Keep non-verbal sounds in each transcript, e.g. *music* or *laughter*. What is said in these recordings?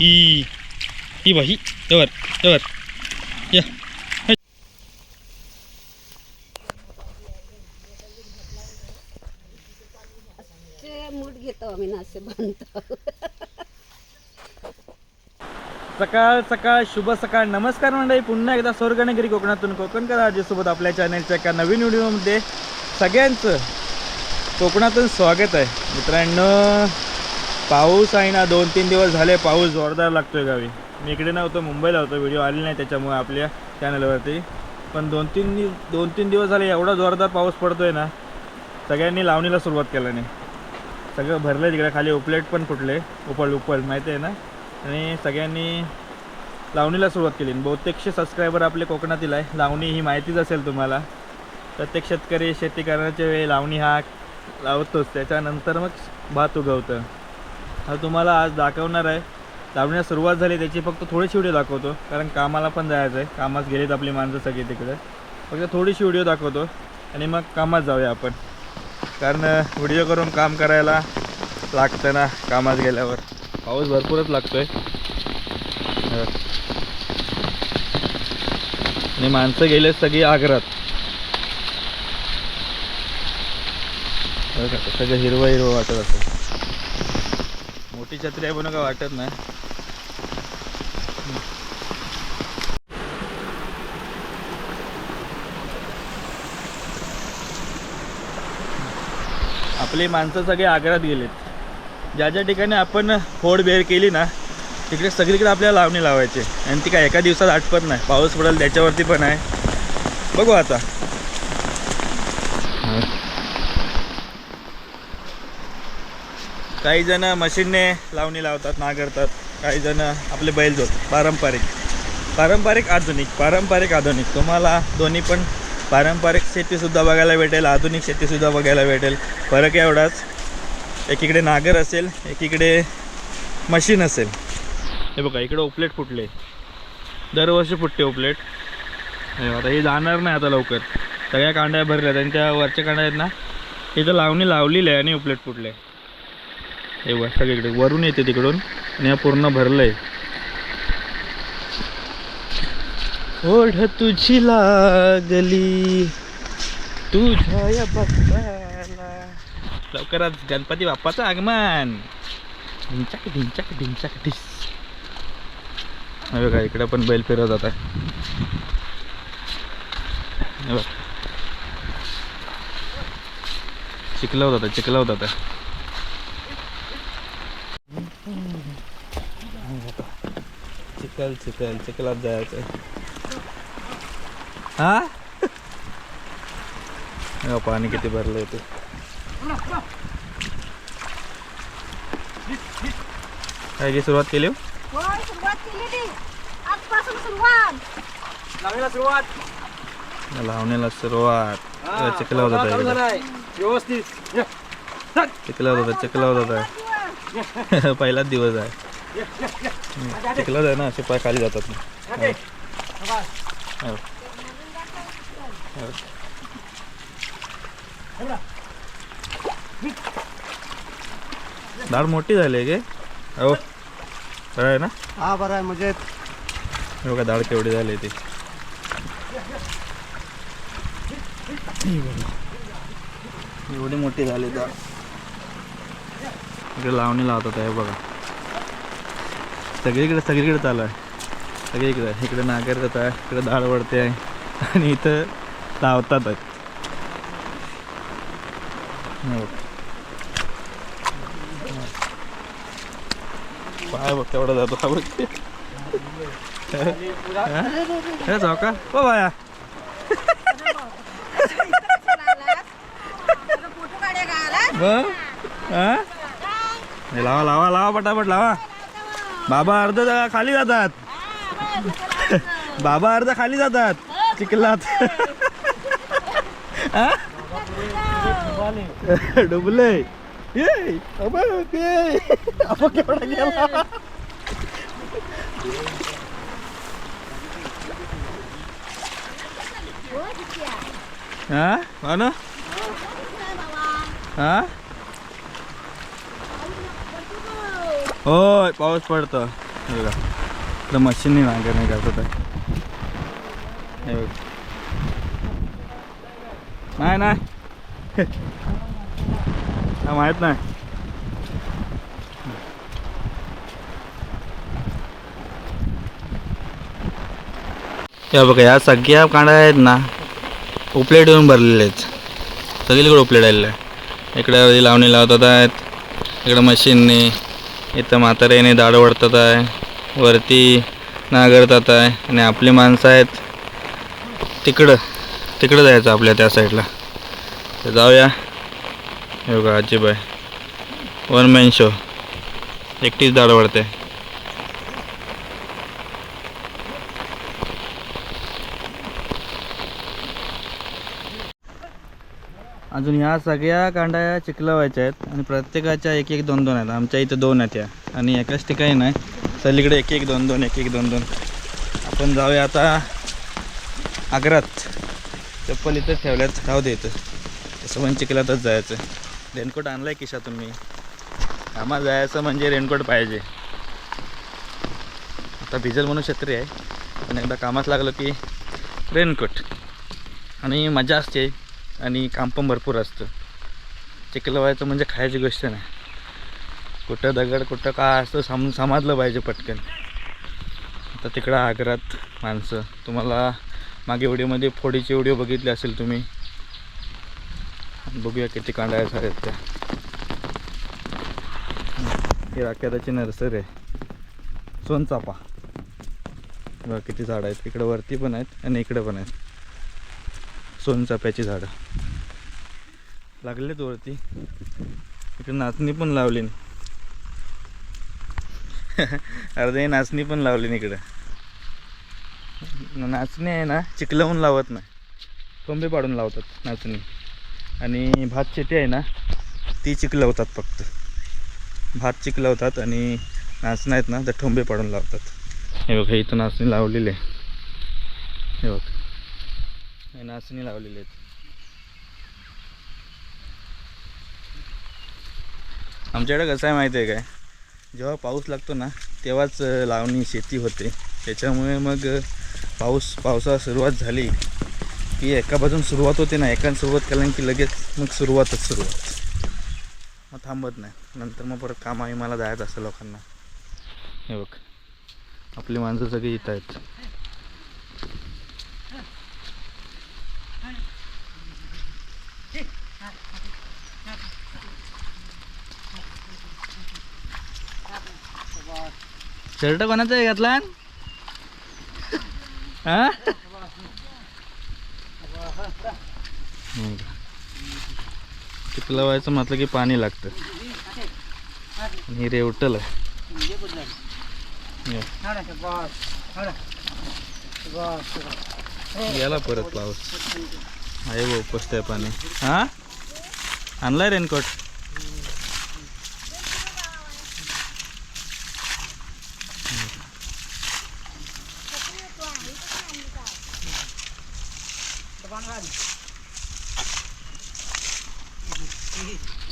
ही ही बाई ever ever या ते मूठ असे सकाळ सकाळ शुभ सकाळ नमस्कार मंडळी. पुन्हा एकदा स्वर्गनगरी कोकणातून कोकणकर आजीसोबत आपल्या चॅनलच्या एका नवीन व्हिडिओमध्ये सगळ्यांचं कोकणातून स्वागत आहे. मित्रांनो पाऊस आहे ना दोन तीन दिवस झाले पाऊस जोरदार लागतोय गावी. मी इकडे नव्हतो मुंबईला होतो व्हिडिओ आले नाही त्याच्यामुळे आपल्या चॅनलवरती पण दोन तीन दोन तीन दिवस झाले एवढा जोरदार पाऊस पडतोय ना सगळ्यांनी लावणीला सुरुवात केल्याने. सगळं भरलं तिकडे खाली उपलेट पण फुटले उपल उपल माहिती आहे ना? आणि सगळ्यांनी लावणीला सुरुवात केली. बहुतेकशे सबस्क्रायबर आपले कोकणातील आहे. लावणी ही माहितीच असेल तुम्हाला. प्रत्येक शेतकरी शेती करण्याच्या वेळी लावणी हा लावतोच. त्याच्यानंतर मग भात उगवतं. हा तुम्हाला आज दाखवणार आहे. लावण्यास सुरुवात झाली त्याची फक्त थोडीशी व्हिडिओ दाखवतो. कारण कामाला पण जायचं आहे. कामात गेलीत आपली माणसं सगळी तिकडे. फक्त थोडीशी व्हिडिओ दाखवतो. आणि मग कामात जाऊया आपण. कारण व्हिडिओ करून काम करायला लागतं ना कामात गेल्यावर. पाऊस भरपूरच लागतोय. हो. आणि माणसं गेले सगळी आग्रात. सगळं हिरवं हिरवं वाटत असं मोठी छत्री आहे म्हणून काय वाटत नाही. आपली माणसं सगळे आग्रात गेलेत. ज्या ज्या ठिकाणी आपण फोड बेर केली ना तिकडे सगळीकडे आपल्याला लावणी लावायची. आणि ती काय एका दिवसात आटपत नाही. पाऊस पडेल त्याच्यावरती पण आहे. बघू आता. काही जण मशीनने लावणी लावतात नांगरतात. काही जण आपले बैल जोत पारंपरिक. पारंपरिक आधुनिक. पारंपरिक आधुनिक. तुम्हाला दोन्ही पण पारंपरिक शेतीसुद्धा बघायला भेटेल आधुनिक शेतीसुद्धा बघायला भेटेल. फरक एवढाच एकीकडे नागर असेल एकीकडे मशीन असेल. हे बघा इकडे उपलेट फुटले. दरवर्षी फुटते उपलेट. हे आता हे जाणार नाही आता लवकर. सगळ्या कांड्या भरल्या त्यांच्या वरच्या कांड्या आहेत ना इथं लावणी लावलेली आहे आणि उपलेट फुटले. हे बघा सगळीकडे. वरून येते तिकडून आणि हा पूर्ण आहे ओढ तुझी लागली. तुझ्या या बाप्पाला लवकरच गणपती बाप्पाचं आगमन. ढिंचाक ढिंचाक ढिंचाक ढिस. बघा इकडे पण बैल फिरत जात आहे हे बघ. चिखलावत होता होता. चिखल चिखल चिखलात जायचं. हा? पाणी किती भरलंय ते. काय की सुरुवात केली हो? होय सुरुवात केली आजपासून सुरुवात. लावण्याला सुरुवात. लावण्याला सुरुवात. चिखला होत होता. व्यवस्थित. चिखला होत होता चिखला होत होता पहिलाच दिवस आहे. चिखलाच आहे ना असे पाय खाली जातात ना. हो. हो. डाळ मोठी झाली आहे गे हो खरं आहे ना? हा बरं आहे म्हणजे हे बघा डाळ केवढी झाली ती. एवढी मोठी झाली डाळ इकडे लावणी लावतात आहे बघा. सगळीकडे सगळीकडे चालू आहे. सगळीकडे इकडे नागरतात आहे इकडे डाळ वडते आहे. आणि इथं लावतात. पाय बघ तेवढा जातो हा बघ हे जाऊ का हो बाया लावा लावा लावा पटापट लावा बाबा अर्ध खाली जातात. बाबा अर्ध खाली जातात. चिखलात? *laughs* डुबले. ये अबे, ये. *laughs* अबे, केवढा गेला. हा? हो ना? हा? होय पाऊस पडतो. हे बघा. इकडं मशीनने नांगरणी करतात आहे. हे नाही नाही. हा, माहीत नाही. या बघा या सगळ्या कांड्या आहेत ना उपलेट येऊन भरलेले आहेत. सगळीकडे उपलेट आलेले आहे इकडे लावणी लावतात आहेत. इकडं मशीनने इथं म्हाताऱ्याने दाढ वडतात आहे. वरती नागरतात आहे. आणि आपली माणसं आहेत. तिकडं तिकडं जायचं आपल्या त्या साईडला तर जाऊया. हे बघा अजिब आहे. वन मॅन शो एकटीच दाड वाढते. अजून ह्या सगळ्या कांड्या व्हायच्या आहेत आणि प्रत्येकाच्या एक एक दोन दोन आहेत. आमच्या इथं दोन आहेत या. आणि एकाच ठिकाणी नाही सगळीकडे एक एक दोन दोन एक एक दोन दोन आपण जाऊया आता आग्रात. चप्पल इथं ठेवल्यात. राहू दे इथं. तसं पण म्हणजे चिखलातच जायचं. रेनकोट आणलाय खिशातून मी कामात जायचं म्हणजे रेनकोट पाहिजे. आता भिजल म्हणून छत्री आहे. पण एकदा कामात लागलं की रेनकोट. आणि मजा असते. आणि काम पण भरपूर असतं. चिखल व्हायचं म्हणजे खायची गोष्ट नाही. कुठं दगड कुठं काय असतं सम समाजलं पाहिजे पटकन. आता तिकडं आग्रात माणसं. तुम्हाला मागे व्हिडिओमध्ये फोडीची व्हिडिओ बघितली असेल तुम्ही. बघूया किती कांड्या आहेत त्या ही राखेदाची नर्सरी आहे. सोनचापा बघा किती झाडं आहेत. इकडं वरती पण आहेत आणि इकडं पण आहेत. सोनचाप्याची झाडं. लागलेत वरती. इकडे नाचणी पण लावली. *laughs* अर्धे नाचणी पण लावली इकडं. नाचणी आहे ना चिखलावून लावत नाही. कोंबे पाडून लावतात नाचणी. आणि भात शेती आहे ना ती चिकलवतात फक्त. भात चिकलवतात आणि नाचणं आहेत ना तर ठोंबे पाडून लावतात. हे बघ हे इथं नाचणी लावलेली आहे. हे बघ. हे नाचणी लावलेली आहेत. आमच्याकडे कसं आहे माहिती आहे काय? जेव्हा पाऊस लागतो ना तेव्हाच लावणी शेती होते. त्याच्यामुळे मग पाऊस पावसाला सुरुवात झाली. की एका बाजून सुरुवात होते ना एकाने सुरुवात केल्यानं की लगेच मग सुरुवातच सुरुवात मग थांबत नाही. नंतर मग परत कामाही मला जायचं असतं लोकांना. हे बघ. आपली माणसं सगळी इथं आहेत. शर्ट कोणाचा आहे घातला? हा? तिथं लावायचं म्हटलं की पाणी लागतं. आणि हे रेवटल आहे याला परत पाऊस आहे भाऊ आहे पाणी. हा? आणलाय रेनकोट?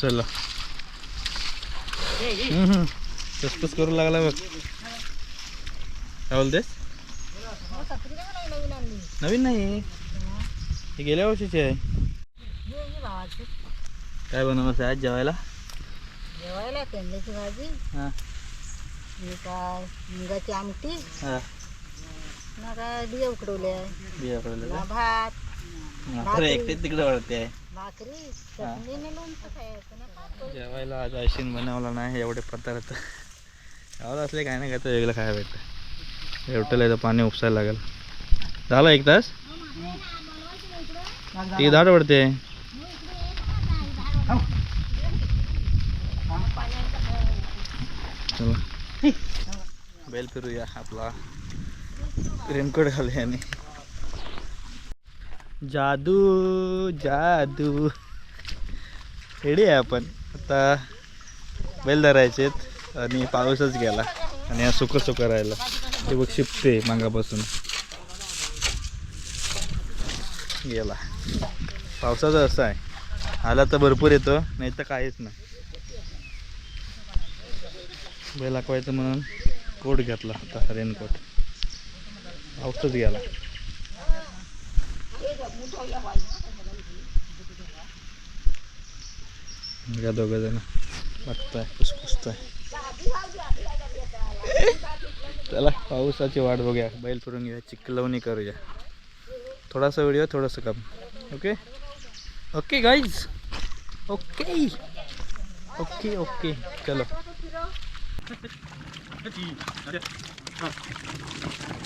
चला. तसपस करू लागला बघ. काय बोलतेस नवीन नाही ही गेल्या वर्षीची आहे. काय बनवलं आज जेवायला? जेवायला भाजी हां. काय मुगाची आमटी. हां. ना काय बिया उकडवल्या. बिया ना भात. का एकटेच तिकडे वळते. आहे भाकरी चटणीने लोणचं खायचं ना पापड. जेवायला आज आयशीन बनवला नाही एवढे पदार्थ. गावाला असले काय नाही काय तर वेगळं खायला भेटतं. एवढं तर पाणी उपसायला लागेल. झालं एक तास? ती दाट पडते. चला. बेल फिरूया आपला. रेनकोट घालूया आणि जादू जादू. रेडी आहे आपण. आता बैल धरायचे आणि पाऊसच गेला. आणि हा सुकं सुकं राहिलं. ते बघ शिपते मागापासून. गेला. पावसाचं असं आहे. आला तर भरपूर येतो नाही तर काहीच नाही. बैल दाखवायचं म्हणून कोट घेतला आता रेनकोट पाऊसच गेला. दोघं जण बघताय चला पावसाची वाट बघूया. बैल फिरून घेऊया चिखलवणी करूया. थोडासा व्हिडिओ थोडंसं काम. Okay? Okay guys okay. Okay okay. चलो. *laughs*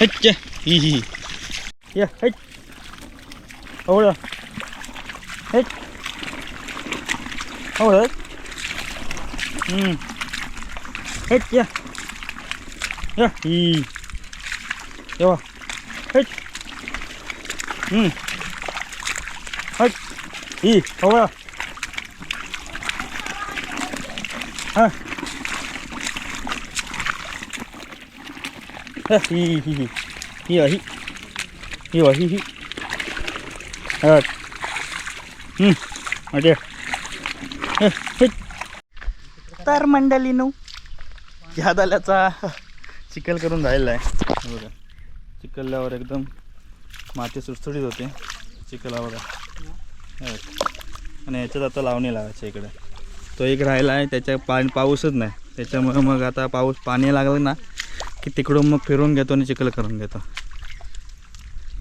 嘿，姐，咦 chưa? Hi hi hi hi hi, đâu có được! ही ही Hi hi ही Alright. Hmm. Okay. तर मंडळीनो ह्या दाल्याचा चिखल करून राहिला आहे हे बघा चिखलल्यावर एकदम माती सुटसुटीत होते चिखला बघा आणि याच्यात आता लावणी लावायचं इकडे तो एक राहिला आहे त्याच्या पाणी पाऊसच नाही त्याच्यामुळे मग आता पाऊस पाणी लागलं ना की तिकडून मग फिरून घेतो आणि चिखल करून घेतो.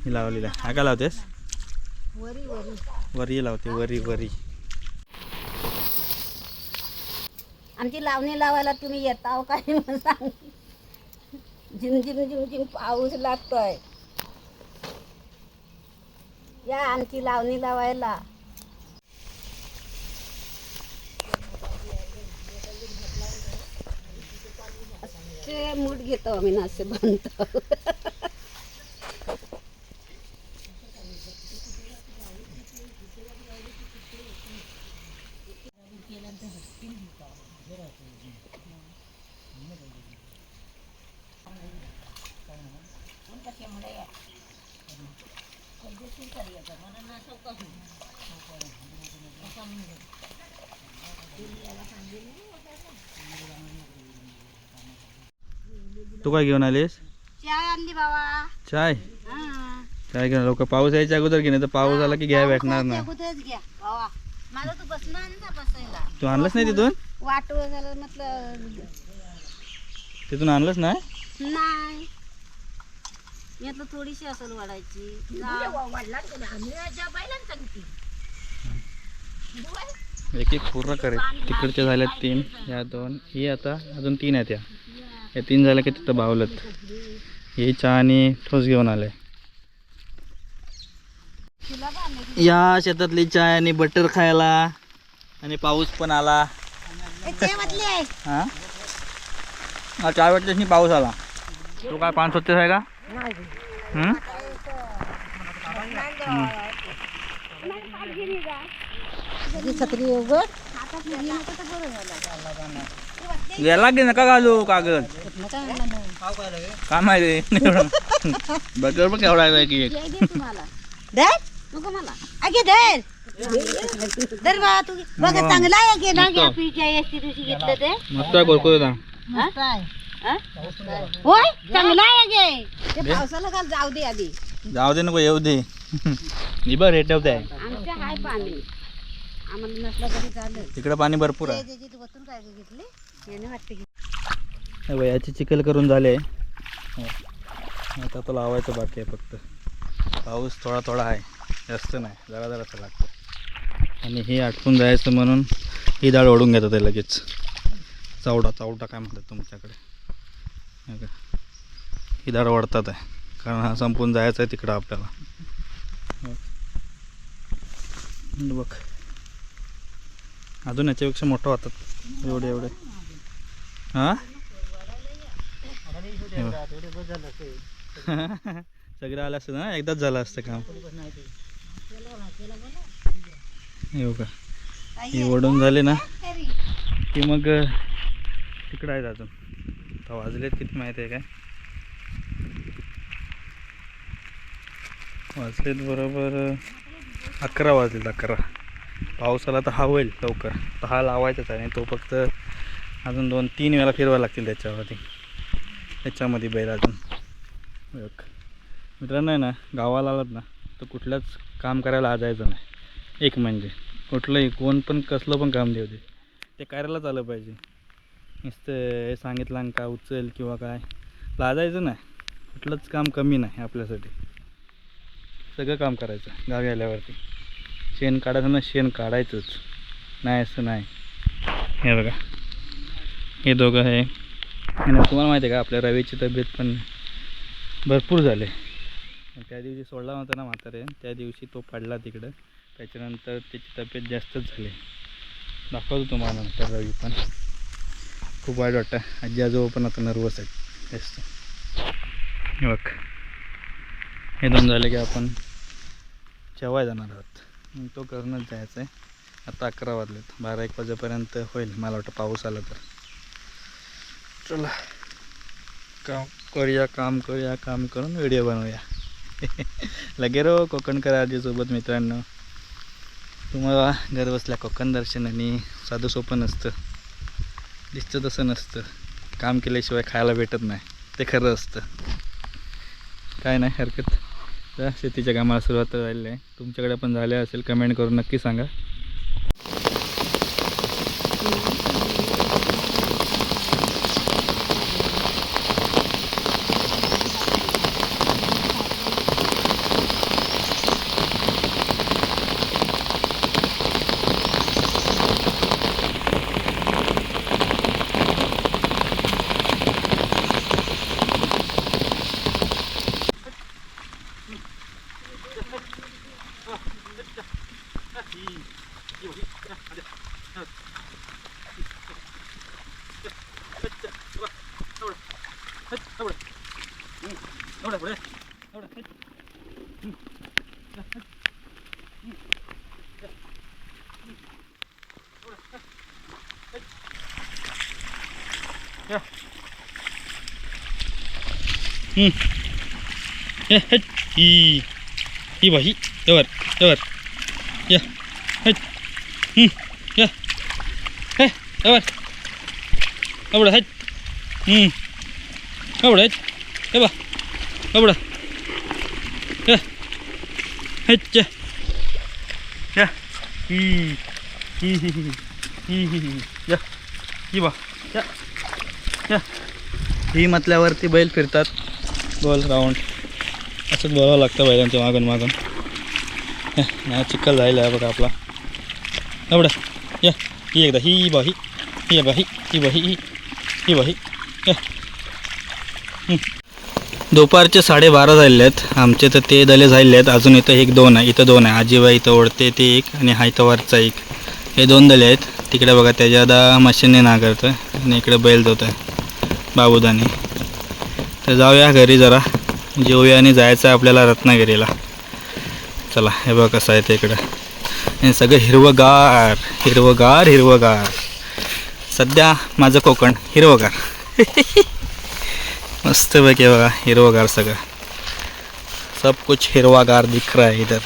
ही लावलेलं आहे. हा काय लावतेस? वरी वरी. वरी लावते वरी वरी. आमची लावणी लावायला तुम्ही येता काय सांग झिम झिम झिम झिम पाऊस लागतोय. या आमची लावणी लावायला. मूठ घेतो आम्ही ना असे बांधतो तू काय घेऊन आलीस? चाय आणली बाबा. चाय हा. चाय घेऊन लोक पाऊस यायच्या अगोदर की नाही तर पाऊस आला की घ्या भेटणार नाही. अगोदरच घ्या. बाबा मला तू बसणार ना बसायला. तू आणलंच नाही तिथून? वाटोळ झालं म्हटलं. तिथून आणलंच नाही? नाही. मी आता थोडीशी असेल वाढायची. एक एक पूर्ण करेल. तिकडच्या झाल्यात तीन या दोन ही आता अजून तीन आहेत या. या तीन झाल्या की तिथं बावलत. ही चहा आणि ठोस घेऊन आले या शेतातली चाय आणि बटर खायला आणि पाऊस पण आला. हा हा? चाय वाटल्यास पाऊस आला. तो काय पान स्वच्छ आहे का? छत्री गेला की नका घालू कागद. काय माहिती बटर पण केवढा आहे की एक. दे नको मला. आगे धर धर बा तू बघ चांगला आहे की ना घ्या पीच्या एसटी दिवशी घेतलं ते. मस्त आहे कुरकुरीत आहे. होय? चांगला आहे गे ते पावसाला घाल जाऊ दे आधी. जाऊ दे नको येऊ दे. ही बघ रेट आहे. आमच्या हाय पाणी. आम्हाला नसलं तरी चालेल. तिकडे पाणी भरपूर आहे. वतून काय घेतली? वाटते हे. याची चिखल करून झाले. हो. आता तो लावायचं बाकी आहे फक्त. पाऊस थोडा थोडा आहे. जास्त नाही. जरा जरासं लागतं. आणि हे आटपून जायचं म्हणून ही डाळ ओढून घेतात ते लगेच. चावडा चावडा काय म्हणतात तुमच्याकडे? ही डाळ ओढतात आहे. कारण हा संपून जायचं आहे तिकडं आपल्याला. हो. बघ. अजून याच्यापेक्षा मोठं होतात एवढे एवढे. हां? *laughs* सगळं आलं असतं ना? एकदाच झालं असतं काम. येऊ का? ही ओढून झाली ना? की मग तिकडं आहेत अजून. आता वाजलेत किती माहिती आहे काय? वाजलेत बरोबर अकरा वाजलेत अकरा. पाऊस आला तर हा होईल लवकर. तर हा लावायचाच आहे आणि तो फक्त अजून दोन तीन वेळा फिरवायला लागतील त्याच्यावरती. त्याच्यामध्ये बैल अजून. बघ. मित्रांनो आहे ना गावाला आलात ना तर कुठल्याच काम करायला आजायचं नाही. एक म्हणजे कुठलंही कोण पण कसलं पण काम देऊ दे. ते करायलाच आलं पाहिजे. नुसतं सांगितलं का उचल किंवा काय. लाजायचं नाही. कुठलंच काम कमी नाही आपल्यासाठी. सगळं काम करायचं गावी आल्यावरती. शेण काढायचं ना शेण काढायचंच. नाही असं नाही. हे बघा. हे दोघं आहे. आणि तुम्हाला माहिती आहे का आपल्या रवीची तब्येत पण भरपूर झाले. त्या दिवशी सोडला होता ना म्हातारे. त्या दिवशी तो पडला तिकडं. त्याच्यानंतर त्याची तब्येत जास्तच झाली. दाखवतो तुम्हाला नंतर रवी पण. खूप वाईट वाटतं. आजी आजोबा पण आता नर्वस आहेत. जास्त. बघ. हे दोन झाले की आपण जेवाय जाणार आहोत. मग तो करूनच जायचं आहे आता अकरा वाजलेत. बारा एक वाजेपर्यंत होईल. मला वाटतं पाऊस आला तर. चला. काम करूया काम करूया काम करून व्हिडिओ बनवूया. *laughs* लगे रो कोकणकर आजीसोबत मित्रांनो. तुम्हाला घर बसल्या कोकण दर्शन आणि साधं सोपं नसतं. दिसतं तसं नसतं. काम केल्याशिवाय खायला भेटत नाही. ते खरं असतं. काय नाही हरकत. तर शेतीच्या कामाला सुरुवात झालेली आहे. तुमच्याकडे पण झाले असेल कमेंट करून नक्की सांगा. हे ही बा ही बाई एवर एवर या हे या हे एवर एवढं हे एवढं हे हे बा एवढं या हेच च्या या ही या ही बा या या ही म्हटल्यावरती बैल फिरतात गोल राऊंड असंच बोलावं लागतं बैलांच्या मागून मागून नाही चिखल जायला आहे बघा आपला. एवढं. या ही एकदा ही बा ही ही ही बाही ही ही ही दुपारचे साडेबारा झालेले आहेत. आमचे तर ते दले झालेले आहेत. अजून इथं एक दोन आहे. इथं दोन आहे. आजीबा इथं ओढते ते एक आणि हा इथं वरचा एक. हे दोन दले आहेत. तिकडे बघा त्याच्या आता मशीनने नांगरतं आणि इकडे बैल धुत आहे तर जाऊया घरी जरा. जेवूया आणि जायचं आहे आपल्याला रत्नागिरीला. चला हे बघा कसं आहे ते इकडं. आणि सगळं हिरवगार हिरवगार हिरवगार. सध्या माझं कोकण हिरवंगार. *laughs* मस्त पैकी बघा हिरवगार सगळं. सब कुछ हिरवागार दिख रहा है इधर.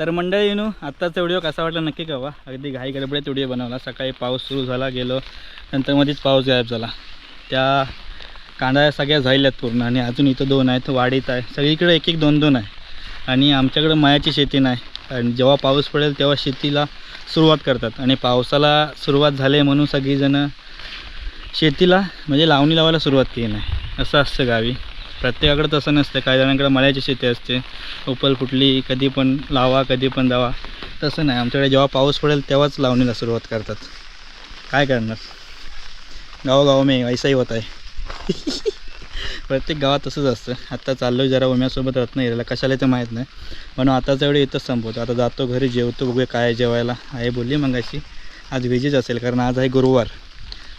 तर मंडळी नू आत्ताचा व्हिडिओ कसा वाटला नक्की कळवा. अगदी घाई गडबडीत व्हिडिओ बनवला. सकाळी पाऊस सुरू झाला गेलो. नंतर मध्येच पाऊस गायब झाला. त्या कांदा सगळ्या झाल्यात पूर्ण आणि अजून इथं दोन आहेत. वाढीत आहे. सगळीकडे एक एक दोन दोन आहे. आणि आमच्याकडं मायाची शेती नाही. आणि जेव्हा पाऊस पडेल तेव्हा शेतीला सुरुवात करतात. आणि पावसाला सुरुवात झाली म्हणून सगळीजणं शेतीला म्हणजे लावणी लावायला सुरुवात केली नाही. असं असतं गावी. प्रत्येकाकडं तसं नसतं. काही जणांकडे मळ्याची शेती असते. उपल फुटली कधी पण लावा कधी पण जावा. तसं नाही. आमच्याकडे जेव्हा पाऊस पडेल तेव्हाच लावणीला सुरुवात करतात. काय करणार? गावोगाव मी ऐसाही होत आहे. *laughs* प्रत्येक गावात तसंच असतं. आत्ता चाललो जरा उम्यासोबत रत्नागिरीला कशाला ते माहीत नाही. म्हणून आताच्या वेळी इथंच संपवतो. आता जातो घरी जेवतो बघूया काय जेवायला आहे बोलली मगाशी. आज व्हेजच असेल कारण आज आहे गुरुवार.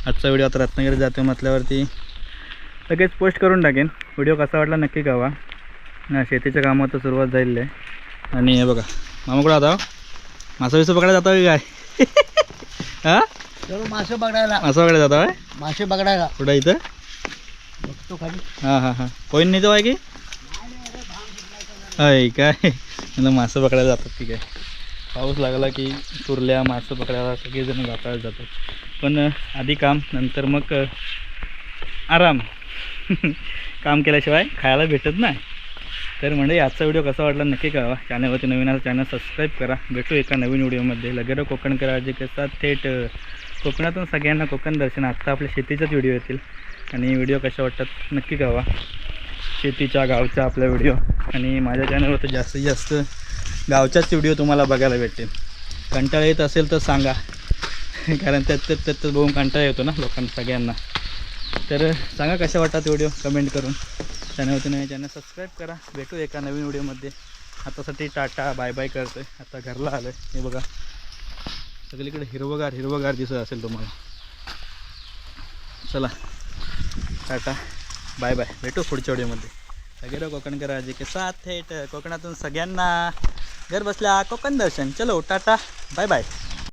आजचा व्हिडिओ आता रत्नागिरी जातो म्हटल्यावरती लगेच पोस्ट करून टाकेन. व्हिडिओ कसा वाटला नक्की कळवा. ना शेतीच्या कामात तर सुरुवात झालेली आहे. आणि हे बघा मामा कुठं आता? मासा विसा पकडायला जाता की काय? *laughs* हां? मासे बघायला मासा पकडायला जाता आहे मासे बघायला कुठं इथं? बघतो खाली. हां हां हां. कोण नाही तो आहे की? आहे काय? मासं पकडायला जातात की काय? पाऊस लागला की कुर्ल्या मासं पकडायला सगळेजण जातात जातात. पण आधी काम नंतर मग आराम. *laughs* काम केल्याशिवाय खायला भेटत नाही. तर म्हणजे आजचा व्हिडिओ कसा वाटला नक्की कळवा. चॅनलवरती नवीन असं चॅनल सबस्क्राईब करा. भेटू एका नवीन व्हिडिओमध्ये. लगेच कोकण करा जे कसा थेट कोकणातून सगळ्यांना कोकण दर्शन. आत्ता आपल्या शेतीचाच व्हिडिओ येतील. आणि व्हिडिओ कशा वाटतात नक्की कळवा. शेतीच्या गावचा आपला व्हिडिओ. आणि माझ्या चॅनलवर तर जास्तीत जास्त गावचाच व्हिडिओ तुम्हाला बघायला भेटतील. कंटाळा येत असेल तर सांगा. *laughs* कारण त्यात त्यात त्यात त्यात बघून कंटाळा येतो ना लोकांना सगळ्यांना. तर सांगा कशा वाटतात व्हिडिओ? कमेंट करून. चॅनलवरती नवीन चॅनल सबस्क्राईब करा. भेटू एका नवीन व्हिडिओमध्ये. आतासाठी टाटा बाय बाय करतो आहे आता घरला आलो आहे हे बघा. सगळीकडे हिरवगार हिरवगार दिसत असेल तुम्हाला. चला. टाटा. बाय बाय भेटू पुढच्या व्हिडिओमध्ये. सगळे कोकणकर राजे के साथ थेट कोकणातून सगळ्यांना. घर बसल्या कोकण दर्शन. चलो टाटा. Bye bye